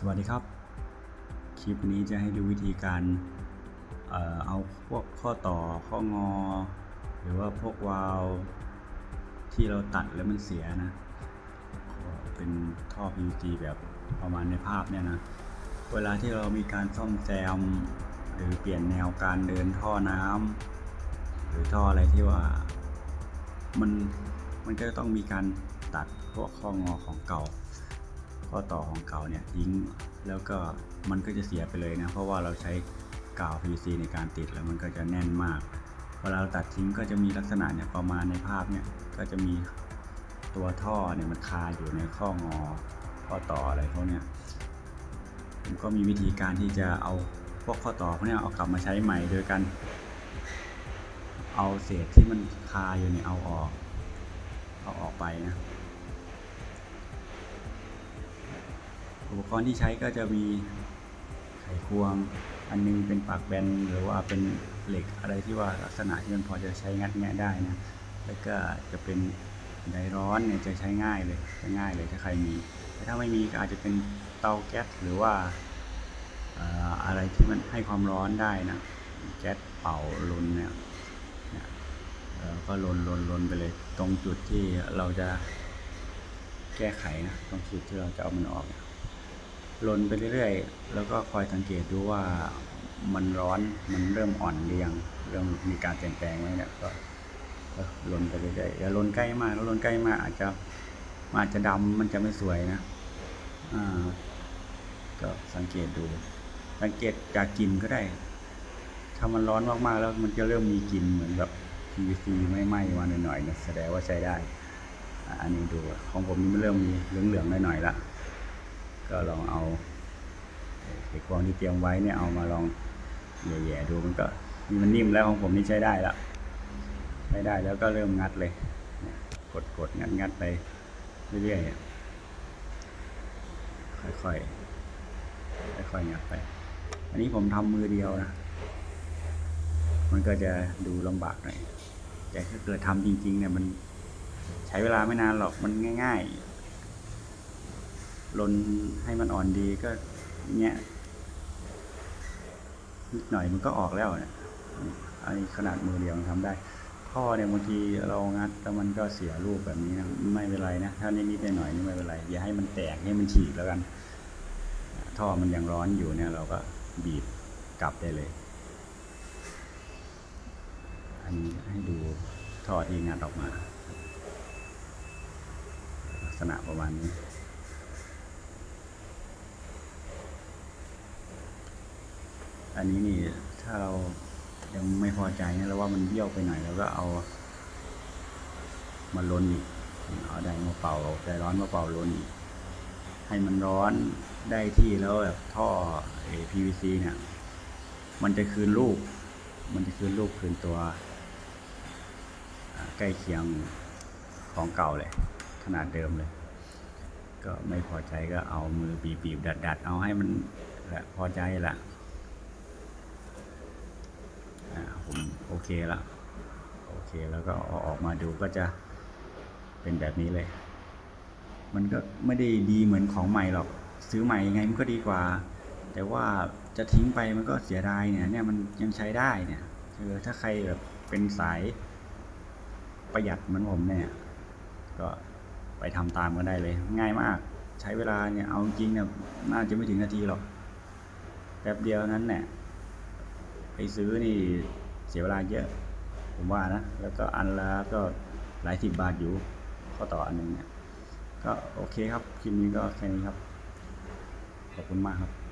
สวัสดีครับ คลิปนี้จะให้ดูวิธีการเอาพวกข้อต่อข้องอ หรือว่าพวกวาลที่เราตัดแล้วมันเสียนะเป็นท่อ PVC แบบประมาณในภาพเนี่ยนะเวลาที่เรามีการซ่อมแซมหรือเปลี่ยนแนวการเดินท่อน้ำหรือท่ออะไรที่ว่ามันมันก็ต้องมีการตัดพวกข้องอของเก่า ข้อต่อของเก่าเนี่ยทิ้งแล้วก็มันก็จะเสียไปเลยนะเพราะว่าเราใช้กาว PVC ในการติดแล้วมันก็จะแน่นมากเวลาเราตัดทิ้งก็จะมีลักษณะเนี่ยประมาณในภาพเนี่ยก็จะมีตัวท่อเนี่ยมันคาอยู่ในข้องอข้อต่ออะไรพวกเนี้ยผมก็มีวิธีการที่จะเอาพวกข้อต่อพวกเนี้ยเอากลับมาใช้ใหม่โดยการเอาเศษที่มันคาอยู่เนี่ยเอาออกเอาออกไปนะ อุปกรณ์ที่ใช้ก็จะมีไขควง อันนึงเป็นปากแบนหรือว่าเป็นเหล็กอะไรที่ว่าลักษณะที่มันพอจะใช้งัดแงะได้นะแล้วก็จะเป็นไดร้อนเนี่ยจะใช้ง่ายเลยใช้ง่ายเลยถ้าใครมีแต่ถ้าไม่มีก็อาจจะเป็นเตาแก๊สหรือว่าอะไรที่มันให้ความร้อนได้นะแก๊สเป่าลนเนี่ยก็ลนลนลนไปเลย ตรงจุดที่เราจะแก้ไขนะตรงจุดที่เราจะเอามันออกเนี่ย ลนไปเรื่อยๆ แล้วก็คอยสังเกตดูว่ามันร้อนมันเริ่มอ่อนเรียง เริ่มมีการเปลี่ยนแปลงไหมเนี่ยก็ลนไปเรื่อยๆอย่าลนใกล้มากแล้วลนใกล้มากอาจจะมันอาจจะดำมันจะไม่สวยนะอ่าก็สังเกตดู สังเกตจากกลิ่นก็ได้ ถ้ามันร้อนมากๆแล้วมันจะเริ่มมีกลิ่นเหมือนแบบ PVC ไม่ไหม้มาหน่อยๆนี่ยแสดงว่าใช้ได้ อันนี้ดูของผมนี่มันเริ่มมีเหลืองๆหน่อยๆละ ก็ลองเอาไอ้ควงที่เตรียมไว้เนี่ยเอามาลองแย่ๆดูมันก็นี่มันนิ่มแล้วของผมนี่ใช้ได้แล้วใช้ได้แล้วก็เริ่มงัดเลยเนี่ยกดๆงัดงัดไปเรื่อยๆค่อยๆค่อยๆงัดไป อันนี้ผมทำมือเดียวนะมันก็จะดูลำบากหน่อยแต่ถ้าเกิดทำจริงๆเนี่ยมันใช้เวลาไม่นานหรอกมันง่าย ๆ ลนให้มันอ่อนดีก็เนี้ยนิดหน่อยมันก็ออกแล้วเนี่ยอันนี้ขนาดมือเดียวมันทำได้ ข้อเนี่ยบางทีเรางัดแล้วมันก็เสียรูปแบบนี้นะไม่เป็นไรนะ ถ้านิดๆหน่อยนี่ไม่เป็นไร อย่าให้มันแตกให้มันฉีกแล้วกัน ท่อมันยังร้อนอยู่เนี่ยเราก็บีบกลับได้เลย อันนี้ให้ดูท่อที่งัดออกมา ลักษณะประมาณนี้ อันนี้นี่ถ้าเรายังไม่พอใจนี่ยเราว่ามันเบี้ยวไปหน่อยเราก็เอา มาลนอีกเอาไดมาเป่าไดร้อนมาเป่าลนอีกให้มันร้อนได้ที่แล้วแบบท่อเอ PVC เนี่ย มันจะคืนรูปมันจะคืนรูปคืนตัว ใกล้เคียงของเก่าเลย ขนาดเดิมเลย ก็ไม่พอใจก็เอามือบีบๆดัด ๆ เอาให้มันละพอใจละ อ่าผมโอ เคแล้วโอเคแล้วก็อออกมาดูก็จะเป็นแบบนี้เลย มันก็ไม่ได้ดีเหมือนของใหม่หรอก ซื้อใหม่ยังไงมันก็ดีกว่า แต่ว่าจะทิ้งไปมันก็เสียดายเนี่ยเนี่ยมันยังใช้ได้เนี่ยคือถ้าใครแบบเป็นสายประหยัดเหมือนผมเนี่ยก็ไปทำตามก็ได้เลย ง่ายมาก ใช้เวลาเนี่ยเอาจริงเนี่ยน่าจะไม่ถึงนาทีหรอกแป๊บเดียวนั้นเนี่ยไปซื้อนี่ เสียเวลาเยอะ ผมว่านะ แล้วก็อันละก็หลายสิบบาทอยู่ข้อต่ออันหนึงเนี่ยก็โอเคครับ คลิปนี้ก็แค่นี้ครับ ขอบคุณมากครับ